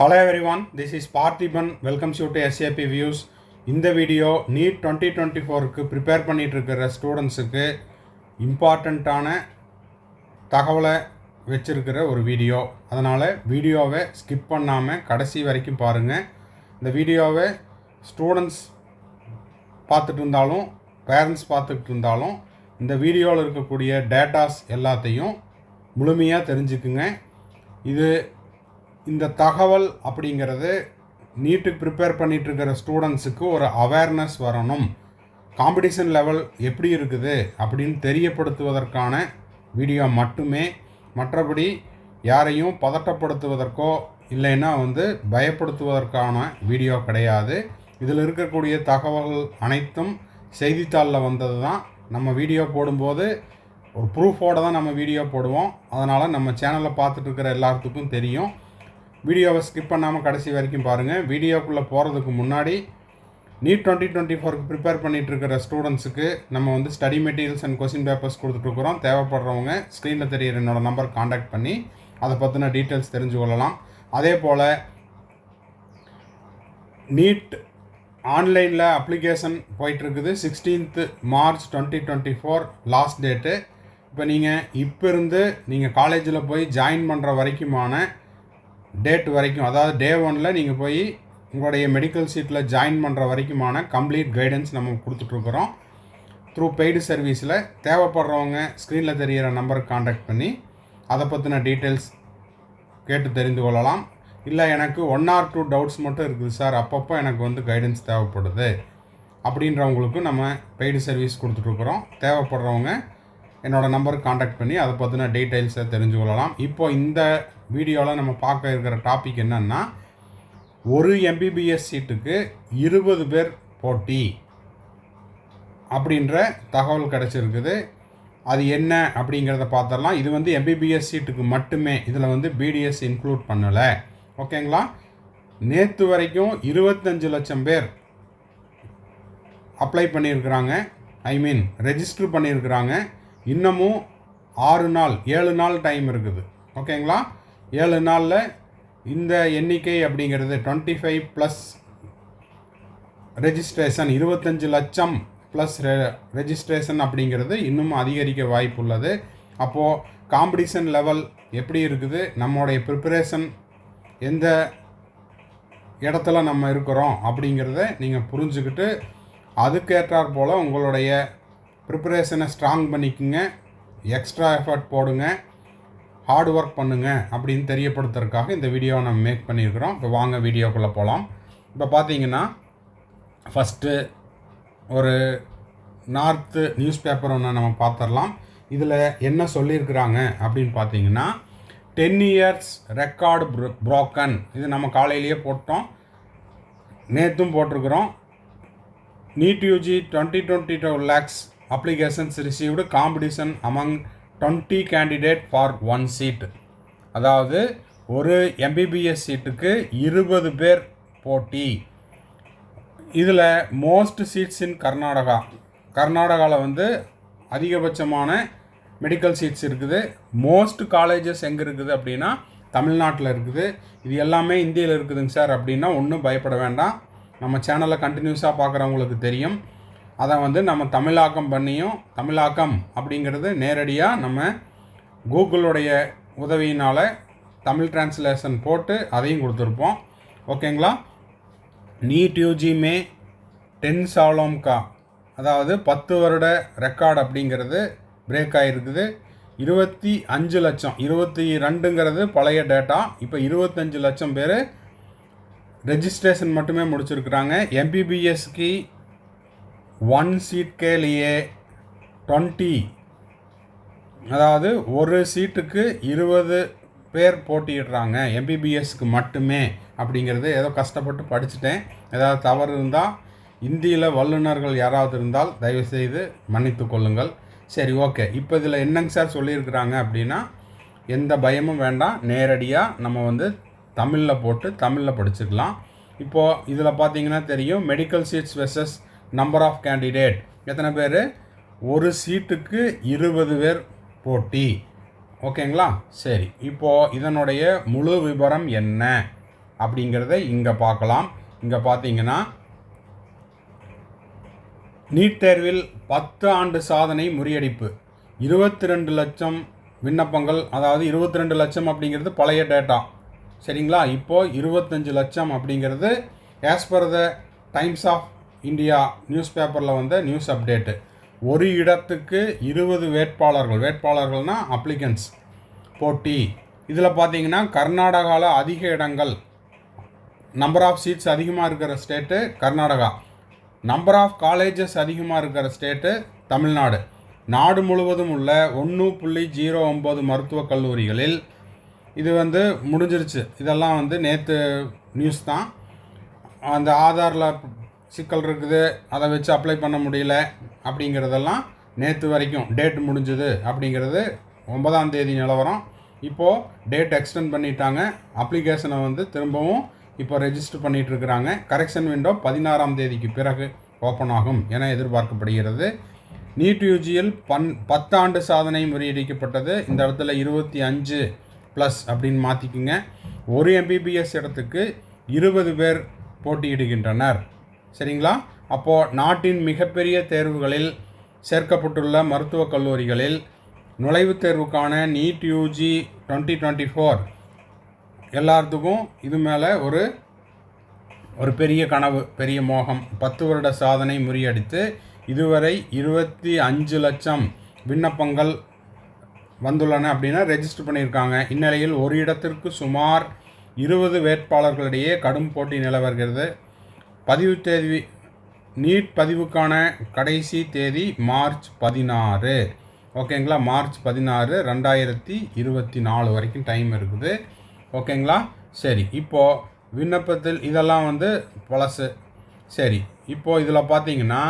Hello everyone this is Parthiban welcomes you to SAP views இந்த video NEET twenty twenty ஃபோருக்கு prepare பண்ணிட்டு இருக்கிற ஸ்டூடெண்ட்ஸுக்கு இம்பார்ட்டண்ட்டான தகவலை வச்சுருக்கிற ஒரு வீடியோ அதனால் வீடியோவை ஸ்கிப் பண்ணாமல் கடைசி வரைக்கும் பாருங்கள் இந்த வீடியோவை ஸ்டூடெண்ட்ஸ் பார்த்துட்டு இருந்தாலும் பேரண்ட்ஸ் பார்த்துக்கிட்டு இருந்தாலும் இந்த வீடியோவில் இருக்கக்கூடிய டேட்டாஸ் எல்லாத்தையும் முழுமையாக தெரிஞ்சுக்குங்க. இது இந்த தகவல் அப்படிங்கிறது நீட்டுக்கு ப்ரிப்பேர் பண்ணிகிட்ருக்கிற ஸ்டூடெண்ட்ஸுக்கு ஒரு அவேர்னஸ் வரணும். காம்படிஷன் லெவல் எப்படி இருக்குது அப்படின்னு தெரியப்படுத்துவதற்கான வீடியோ மட்டுமே. மற்றபடி யாரையும் பதட்டப்படுத்துவதற்கோ இல்லைன்னா வந்து பயப்படுத்துவதற்கான வீடியோ கிடையாது. இதில் இருக்கக்கூடிய தகவல்கள் அனைத்தும் செய்தித்தாளில் வந்தது தான். நம்ம வீடியோ போடும்போது ஒரு ப்ரூஃபோடு தான் நம்ம வீடியோ போடுவோம். அதனால் நம்ம சேனலை பார்த்துட்டு இருக்கிற எல்லாத்துக்கும் தெரியும். வீடியோவை ஸ்கிப் பண்ணாமல் கடைசி வரைக்கும் பாருங்கள் வீடியோக்குள்ளே போகிறதுக்கு முன்னாடி நீட் டுவெண்ட்டி டுவெண்ட்டி ஃபோருக்கு ப்ரிப்பேர் பண்ணிட்டு இருக்கிற ஸ்டூடெண்ட்ஸுக்கு நம்ம வந்து study materials and question papers கொடுத்துட்ருக்குறோம் தேவைப்படுறவங்க ஸ்க்ரீனில் தெரியிற என்னோடய நம்பர் காண்டாக்ட் பண்ணி அதை பற்றின டீட்டெயில்ஸ் தெரிஞ்சு கொள்ளலாம். அதே போல் நீட் ஆன்லைனில் அப்ளிகேஷன் போயிட்டுருக்குது. Sixteenth March twenty twenty four last date இப்போ நீங்கள் இப்போ இருந்து நீங்கள் காலேஜில் போய் ஜாயின் பண்ணுற வரைக்குமான டேட் வரைக்கும் அதாவது டே ஒனில் நீங்கள் போய் உங்களுடைய மெடிக்கல் சீட்டில் ஜாயின் பண்ணுற வரைக்குமான கம்ப்ளீட் கைடன்ஸ் நம்ம கொடுத்துட்ருக்குறோம் த்ரூ பெய்டு சர்வீஸில் தேவைப்படுறவங்க ஸ்க்ரீனில் தெரிகிற நம்பருக்கு காண்டாக்ட் பண்ணி அதை பற்றின டீட்டெயில்ஸ் கேட்டு தெரிந்து கொள்ளலாம். இல்லை எனக்கு ஒன் ஆர் டூ டவுட்ஸ் மட்டும் இருக்குது சார் அப்பப்போ எனக்கு வந்து கைடன்ஸ் தேவைப்படுது. அப்படின்றவங்களுக்கு நம்ம பெய்டு சர்வீஸ் கொடுத்துட்ருக்குறோம் தேவைப்படுறவங்க என்னோடய நம்பருக்கு காண்டாக்ட் பண்ணி அதை பற்றின டீட்டெயில்ஸை தெரிஞ்சு கொள்ளலாம். இப்போ இந்த வீடியோவில் நம்ம பார்க்க இருக்கிற டாபிக் என்னென்னா ஒரு எம்பிபிஎஸ் சீட்டுக்கு இருபது பேர் போட்டி அப்படின்ற தகவல் கிடச்சிருக்குது. அது என்ன அப்படிங்கிறத பார்த்துடலாம். இது வந்து எம்பிபிஎஸ் சீட்டுக்கு மட்டுமே இதில் வந்து பிடிஎஸ் இன்க்ளூட் பண்ணலை. ஓகேங்களா? நேற்று வரைக்கும் இருபத்தஞ்சு லட்சம் பேர் அப்ளை பண்ணியிருக்கிறாங்க. ஐ மீன் ரெஜிஸ்டர் பண்ணியிருக்கிறாங்க. இன்னமும் ஆறு நாள் ஏழு நாள் டைம் இருக்குது. ஓகேங்களா ஏழு நாளில் இந்த எண்ணிக்கை அப்படிங்கிறது டுவெண்ட்டி ஃபைவ் ப்ளஸ் ரெஜிஸ்ட்ரேஷன் இருபத்தஞ்சு லட்சம் ப்ளஸ் ரெ ரெஜிஸ்ட்ரேஷன் அப்படிங்கிறது இன்னும் அதிகரிக்க வாய்ப்பு உள்ளது. அப்போது காம்படிஷன் லெவல் எப்படி இருக்குது? நம்மளுடைய ப்ரிப்பரேஷன் எந்த இடத்துல நம்ம இருக்கிறோம் அப்படிங்கிறத நீங்கள் புரிஞ்சுக்கிட்டு அதுக்கேற்றாற் போல் உங்களுடைய ப்ரிப்பரேஷனை ஸ்ட்ராங் பண்ணிக்கோங்க. எக்ஸ்ட்ரா எஃபர்ட் போடுங்க. ஹார்ட் ஒர்க் பண்ணுங்க அப்படின்னு தெரியப்படுத்துறதுக்காக இந்த வீடியோவை நம்ம மேக் பண்ணியிருக்கிறோம். இப்போ வாங்க வீடியோக்குள்ளே போகலாம் இப்போ பார்த்தீங்கன்னா ஃபஸ்ட்டு ஒரு நார்த்து நியூஸ் பேப்பர் ஒன்று நம்ம பார்த்துடலாம். இதில் என்ன சொல்லியிருக்கிறாங்க அப்படின்னு பார்த்தீங்கன்னா ten years record bro broken இது நம்ம காலையிலேயே போட்டோம். நேற்றும் போட்டிருக்கிறோம். NEET UG twenty twenty two lakhs applications received competition among twenty candidate for one seat அதாவது ஒரு எம்பிபிஎஸ் சீட்டுக்கு இருபது பேர் போட்டி. இதில் மோஸ்ட் சீட்ஸ் இன் கர்நாடகா. கர்நாடகாவில் வந்து அதிகபட்சமான மெடிக்கல் சீட்ஸ் இருக்குது. மோஸ்ட் காலேஜஸ் எங்கே இருக்குது அப்படின்னா தமிழ்நாட்டில் இருக்குது. இது எல்லாமே இந்தியில் இருக்குதுங்க சார். அப்படின்னா ஒன்றும் பயப்பட வேண்டாம். நம்ம சேனலை கண்டினியூஸாக பார்க்குறவங்களுக்கு தெரியும். அதை வந்து நம்ம தமிழாக்கம் பண்ணியும் தமிழாக்கம் அப்படிங்கிறது நேரடியாக நம்ம கூகுளுடைய உதவியினால் தமிழ் டிரான்ஸ்லேஷன் போட்டு அதையும் கொடுத்துருப்போம். ஓகேங்களா? நீட் யூஜி மே டென் சாலோம்கா. அதாவது பத்து வருட ரெக்கார்டு அப்படிங்கிறது பிரேக் ஆகிருக்குது இருபத்தி அஞ்சு லட்சம் இருபத்தி ரெண்டுங்கிறது பழைய டேட்டா இப்போ இருபத்தஞ்சு லட்சம் பேர் ரெஜிஸ்ட்ரேஷன் மட்டுமே முடிச்சிருக்கிறாங்க. எம்பிபிஎஸ்க்கு ஒன் சீட் கே லியே டுவெண்ட்டி அதாவது ஒரு சீட்டுக்கு இருபது பேர் போட்டியிடுறாங்க. எம்பிபிஎஸ்க்கு மட்டுமே அப்படிங்கிறது ஏதோ கஷ்டப்பட்டு படிச்சுட்டேன். ஏதாவது தவறு இருந்தால் இந்தியில் வல்லுநர்கள் யாராவது இருந்தால் தயவுசெய்து மன்னித்து கொள்ளுங்கள். சரி ஓகே இப்போ இதில் என்னங்க சார் சொல்லியிருக்கிறாங்க அப்படின்னா எந்த பயமும் வேண்டாம். நேரடியாக நம்ம வந்து தமிழில் போட்டு தமிழில் படிச்சுக்கலாம். இப்போது இதில் பார்த்தீங்கன்னா தெரியும் medical seats versus number of candidate எத்தனை பேர்? ஒரு சீட்டுக்கு இருபது பேர் போட்டி. ஓகேங்களா சரி. இப்போது இதனுடைய முழு விவரம் என்ன? அப்படிங்கிறத இங்கே பார்க்கலாம். இங்கே பார்த்தீங்கன்னா நீட் தேர்வில் பத்து ஆண்டு சாதனை முறியடிப்பு. இருபத்தி ரெண்டு லட்சம் விண்ணப்பங்கள் அதாவது இருபத்தி ரெண்டு லட்சம் அப்படிங்கிறது பழைய டேட்டா சரிங்களா? இப்போது இருபத்தஞ்சு லட்சம் அப்படிங்கிறது as per the Times of India news பேப்பரில் வந்த நியூஸ் அப்டேட்டு ஒரு இடத்துக்கு இருபது வேட்பாளர்கள் வேட்பாளர்கள்னால் அப்ளிகன்ஸ் போட்டி. இதில் பார்த்தீங்கன்னா கர்நாடகாவில் அதிக இடங்கள். நம்பர் ஆஃப் சீட்ஸ் அதிகமாக இருக்கிற state Karnataka. Number of colleges அதிகமாக இருக்கிற ஸ்டேட்டு தமிழ்நாடு. நாடு முழுவதும் உள்ள ஒன்று புள்ளி ஜீரோ ஒம்பது மருத்துவக் கல்லூரிகளில் இது வந்து முடிஞ்சிருச்சு. இதெல்லாம் வந்து நேற்று நியூஸ் தான். அந்த ஆதாரில் சிக்கல் இருக்குது அதை வச்சு அப்ளை பண்ண முடியல அப்படிங்கிறதெல்லாம் நேற்று வரைக்கும் டேட் முடிஞ்சது அப்படிங்கிறது ஒன்பதாம் தேதி நிலவரம். இப்போது டேட் எக்ஸ்டெண்ட் பண்ணிட்டாங்க அப்ளிகேஷனை வந்து திரும்பவும் இப்போ ரெஜிஸ்டர் பண்ணிகிட்ருக்குறாங்க இருக்கிறாங்க. கரெக்ஷன் விண்டோ பதினாறாம் தேதிக்கு பிறகு ஓப்பன் ஆகும் என எதிர்பார்க்கப்படுகிறது. நீட் யூஜியில் பன் பத்தாண்டு சாதனை முறியடிக்கப்பட்டது. இந்த இடத்துல இருபத்தி அஞ்சு ப்ளஸ் அப்படின்னு மாற்றிக்குங்க ஒரு எம்பிபிஎஸ் இடத்துக்கு இருபது பேர் போட்டியிடுகின்றனர். சரிங்களா? அப்போது நாட்டின் மிகப்பெரிய தேர்வுகளில் சேர்க்கப்பட்டுள்ள மருத்துவக் கல்லூரிகளில் நுழைவுத் தேர்வுக்கான NEET UG twenty twenty four எல்லாத்துக்கும் இது மேலே ஒரு ஒரு பெரிய கனவு பெரிய மோகம். பத்து வருட சாதனை முறியடித்து இதுவரை இருபத்தி அஞ்சு லட்சம் விண்ணப்பங்கள் வந்துள்ளன அப்படின்னா ரெஜிஸ்டர் பண்ணியிருக்காங்க. இந்நிலையில் ஒரு இடத்திற்கு சுமார் இருபது வேட்பாளர்களிடையே கடும் போட்டி நிலவருகிறது பதிவு தேதி நீட் பதிவுக்கான கடைசி தேதி மார்ச் பதினாறு. ஓகேங்களா? மார்ச் பதினாறு ரெண்டாயிரத்தி இருபத்தி நாலு வரைக்கும் டைம் இருக்குது. ஓகேங்களா? சரி இப்போது விண்ணப்பத்தில் இதெல்லாம் வந்து பழசு. சரி இப்போது இதில் பார்த்தீங்கன்னா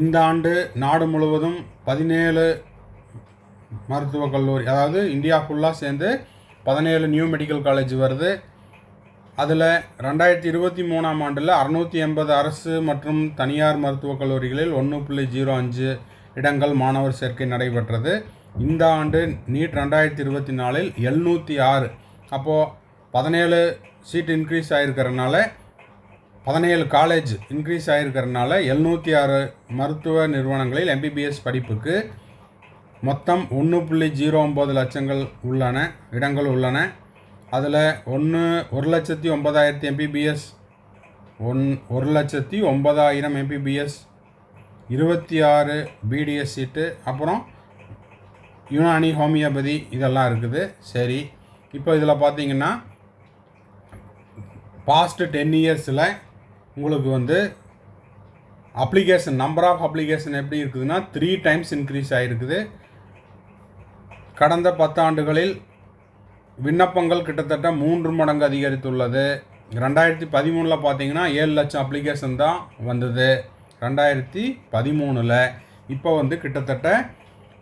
இந்த ஆண்டு நாடு முழுவதும் பதினேழு மருத்துவக் கல்லூரி அதாவது இந்தியா ஃபுல்லாக சேர்ந்து பதினேழு நியூ மெடிக்கல் காலேஜ் வருது. அதில் ரெண்டாயிரத்தி இருபத்தி மூணாம் ஆண்டில் அறுநூற்றி எண்பது அரசு மற்றும் தனியார் மருத்துவக் கல்லூரிகளில் ஒன்று புள்ளி ஜீரோ அஞ்சு இடங்கள் மாணவர் சேர்க்கை நடைபெற்றது. இந்த ஆண்டு நீட் ரெண்டாயிரத்தி இருபத்தி நாலில் எழுநூற்றி ஆறு. அப்போது பதினேழு சீட் இன்க்ரீஸ் ஆகிருக்கிறனால பதினேழு காலேஜ் இன்க்ரீஸ் ஆகிருக்கிறனால எழுநூற்றி ஆறு மருத்துவ நிறுவனங்களில் எம்பிபிஎஸ் படிப்புக்கு மொத்தம் ஒன்று புள்ளி ஜீரோ ஒம்பது லட்சங்கள் உள்ளன இடங்கள் உள்ளன. அதில் ஒன்று ஒரு லட்சத்தி ஒன்பதாயிரத்தி எம்பிபிஎஸ் ஒன் ஒரு லட்சத்தி ஒன்பதாயிரம் எம்பிபிஎஸ் இருபத்தி ஆறு பிடிஎஸ் சீட்டு அப்புறம் யுனானி ஹோமியோபதி இதெல்லாம் இருக்குது. சரி இப்போ இதில் பார்த்தீங்கன்னா பாஸ்ட்டு டென் இயர்ஸில் உங்களுக்கு வந்து அப்ளிகேஷன் நம்பர் ஆஃப் அப்ளிகேஷன் எப்படி இருக்குதுன்னா த்ரீ டைம்ஸ் இன்க்ரீஸ் ஆகிருக்குது கடந்த பத்தாண்டுகளில் விண்ணப்பங்கள் கிட்டத்தட்ட மூன்று மடங்கு அதிகரித்துள்ளது. ரெண்டாயிரத்தி பதிமூணில் பார்த்தீங்கன்னா ஏழு லட்சம் அப்ளிகேஷன் தான் வந்தது. ரெண்டாயிரத்தி பதிமூணில் இப்போ வந்து கிட்டத்தட்ட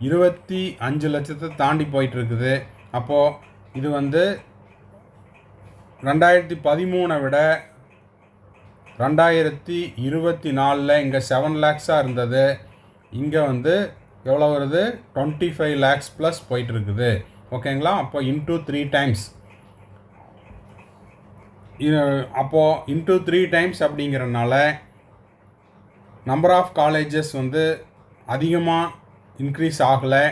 இருபத்தி அஞ்சு லட்சத்தை தாண்டி போயிட்டுருக்குது. அப்போது இது வந்து ரெண்டாயிரத்தி பதிமூணை விட ரெண்டாயிரத்தி இருபத்தி நாலில் இங்கே செவன் லேக்ஸாக இருந்தது. இங்கே வந்து எவ்வளோ வருது? டுவெண்ட்டி ஃபைவ் லேக்ஸ் ப்ளஸ் போயிட்டுருக்குது. ஓகேங்களா? அப்போ இன்டூ த்ரீ டைம்ஸ் இது அப்போது இன்டூ த்ரீ டைம்ஸ் அப்படிங்கிறனால நம்பர் ஆஃப் காலேஜஸ் வந்து அதிகமாக இன்க்ரீஸ் ஆகலை.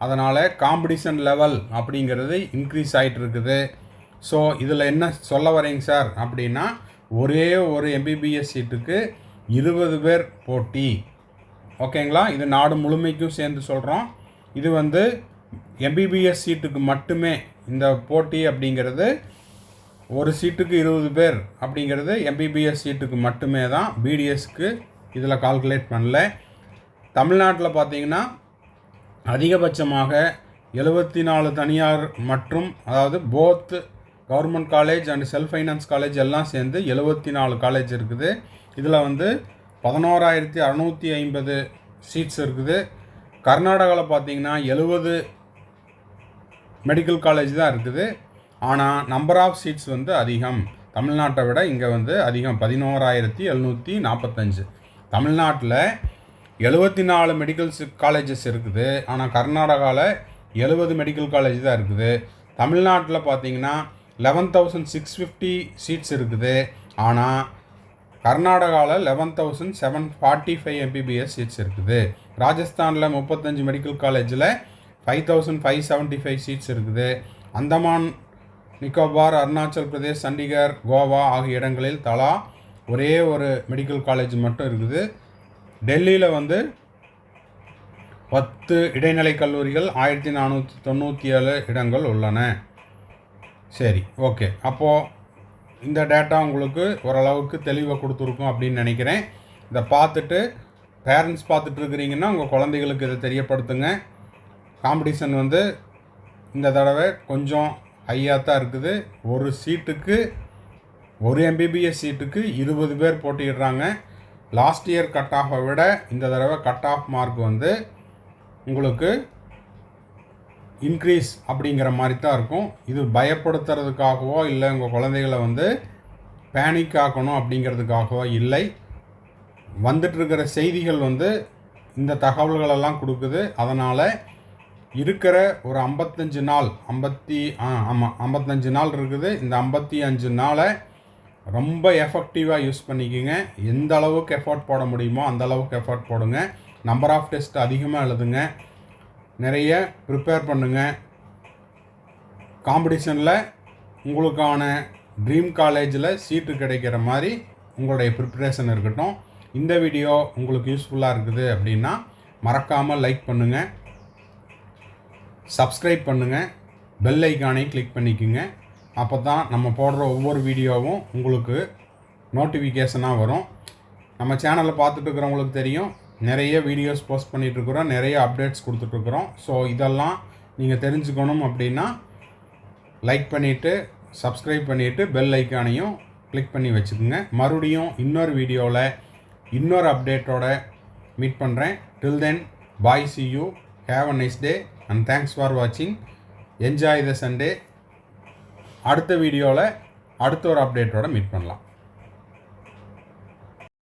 அதனால் காம்படிஷன் லெவல் அப்படிங்கிறது இன்க்ரீஸ் ஆகிட்டு இருக்குது ஸோ இதில் என்ன சொல்ல வரீங்க சார்? அப்படின்னா ஒரே ஒரு எம்பிபிஎஸ் சீட்டுக்கு இருபது பேர் போட்டி. ஓகேங்களா? இது நாடு முழுமைக்கும் சேர்ந்து சொல்கிறோம் இது வந்து எம்பிபிஎஸ் சீட்டுக்கு மட்டுமே இந்த போட்டி அப்படிங்கிறது ஒரு சீட்டுக்கு இருபது பேர் அப்படிங்கிறது எம்பிபிஎஸ் சீட்டுக்கு மட்டுமே தான் பிடிஎஸ்க்கு இதில் கால்குலேட் பண்ணல. தமிழ்நாட்டில் பார்த்தீங்கன்னா அதிகபட்சமாக எழுபத்தி நாலு தனியார் மற்றும் அதாவது both government college and self finance college எல்லாம் சேர்ந்து எழுபத்தி நாலு காலேஜ் இருக்குது. இதில் வந்து பதினோராயிரத்தி அறநூற்றி ஐம்பது சீட்ஸ் இருக்குது. கர்நாடகாவில் பார்த்தீங்கன்னா எழுபது மெடிக்கல் காலேஜ் தான் இருக்குது. ஆனால் நம்பர் ஆஃப் சீட்ஸ் வந்து அதிகம். தமிழ்நாட்டை விட இங்கே வந்து அதிகம். பதினோராயிரத்தி எழுநூற்றி நாற்பத்தஞ்சு தமிழ்நாட்டில் எழுபத்தி நாலு மெடிக்கல் காலேஜஸ் இருக்குது. ஆனால் கர்நாடகாவில் எழுபது மெடிக்கல் காலேஜ் தான் இருக்குது. தமிழ்நாட்டில் பார்த்தீங்கன்னா eleven thousand six fifty seats இருக்குது. ஆனால் கர்நாடகாவில் eleven thousand seven forty five MBBS seats இருக்குது. ராஜஸ்தானில் முப்பத்தஞ்சு மெடிக்கல் காலேஜில் five thousand five seventy five seats இருக்குது. அந்தமான் நிக்கோபார் அருணாச்சல் பிரதேஷ் சண்டிகர் கோவா ஆகிய இடங்களில் தலா ஒரே ஒரு மெடிக்கல் காலேஜ் மட்டும் இருக்குது. டெல்லியில் வந்து பத்து இடைநிலை கல்லூரிகள் ஆயிரத்தி நானூற்றி தொண்ணூற்றி ஏழு இடங்கள் உள்ளன. சரி ஓகே. அப்போது இந்த டேட்டா உங்களுக்கு ஓரளவுக்கு தெளிவாக கொடுத்துருக்கோம் அப்படின்னு நினைக்கிறேன். இதை பார்த்துட்டு பேரண்ட்ஸ் பார்த்துட்டு இருக்கிறீங்கன்னா உங்கள் குழந்தைகளுக்கு இதை தெரியப்படுத்துங்க. காம்படிஷன் வந்து இந்த தடவை கொஞ்சம் ஹையாக தான் இருக்குது. ஒரு சீட்டுக்கு ஒரு எம்பிபிஎஸ் சீட்டுக்கு இருபது பேர் போட்டிடுறாங்க லாஸ்ட் இயர் கட் ஆஃபை விட இந்த தடவை கட் ஆஃப் மார்க் வந்து உங்களுக்கு இன்க்ரீஸ் அப்படிங்கிற மாதிரி தான் இருக்கும். இது பயப்படுத்துறதுக்காகவோ இல்லை உங்கள் குழந்தைகளை வந்து பேனிக் ஆக்கணும் அப்படிங்கிறதுக்காகவோ இல்லை. வந்துட்டுருக்கிற செய்திகள் வந்து இந்த தகவல்களெல்லாம் கொடுக்குது. அதனால் இருக்கிற ஒரு ஐம்பத்தஞ்சு நாள் ஐம்பத்தி ஆ ஆமாம் ஐம்பத்தஞ்சு நாள் இருக்குது. இந்த ஐம்பத்தி அஞ்சு நாளை ரொம்ப எஃபெக்டிவாக யூஸ் பண்ணிக்கோங்க. எந்த அளவுக்கு எஃபோர்ட் போட முடியுமோ அந்த அளவுக்கு எஃபோர்ட் போடுங்க. நம்பர் ஆஃப் டெஸ்ட் அதிகமாக எழுதுங்க. நிறைய ப்ரிப்பேர் பண்ணுங்கள் காம்படிஷனில் உங்களுக்கான ட்ரீம் காலேஜில் சீட்டு கிடைக்கிற மாதிரி உங்களுடைய ப்ரிப்பரேஷன் இருக்கட்டும். இந்த வீடியோ உங்களுக்கு யூஸ்ஃபுல்லாக இருக்குது அப்படின்னா மறக்காமல் லைக் பண்ணுங்கள் சப்ஸ்கிரைப் பண்ணுங்கள் பெல் ஐக்கானை கிளிக் பண்ணிக்கோங்க. அப்போ தான் நம்ம போடுற ஒவ்வொரு வீடியோவும் உங்களுக்கு நோட்டிஃபிகேஷனாக வரும். நம்ம சேனலை பார்த்துட்டு இருக்கிறவங்களுக்கு தெரியும். நிறைய வீடியோஸ் போஸ்ட் பண்ணிகிட்ருக்குறோம் நிறைய அப்டேட்ஸ் கொடுத்துட்ருக்குறோம் ஸோ இதெல்லாம் நீங்கள் தெரிஞ்சுக்கணும் அப்படின்னா லைக் பண்ணிவிட்டு சப்ஸ்கிரைப் பண்ணிவிட்டு பெல் ஐக்கானையும் கிளிக் பண்ணி வச்சுக்கோங்க. மறுபடியும் இன்னொரு வீடியோவில் இன்னொரு அப்டேட்டோட மீட் பண்ணுறேன் till then bye see you have a nice day and thanks for வாட்சிங் என்ஜாய் த சண்டே அடுத்த வீடியோவில் அடுத்த ஒரு அப்டேட்டோட மீட் பண்ணலாம்.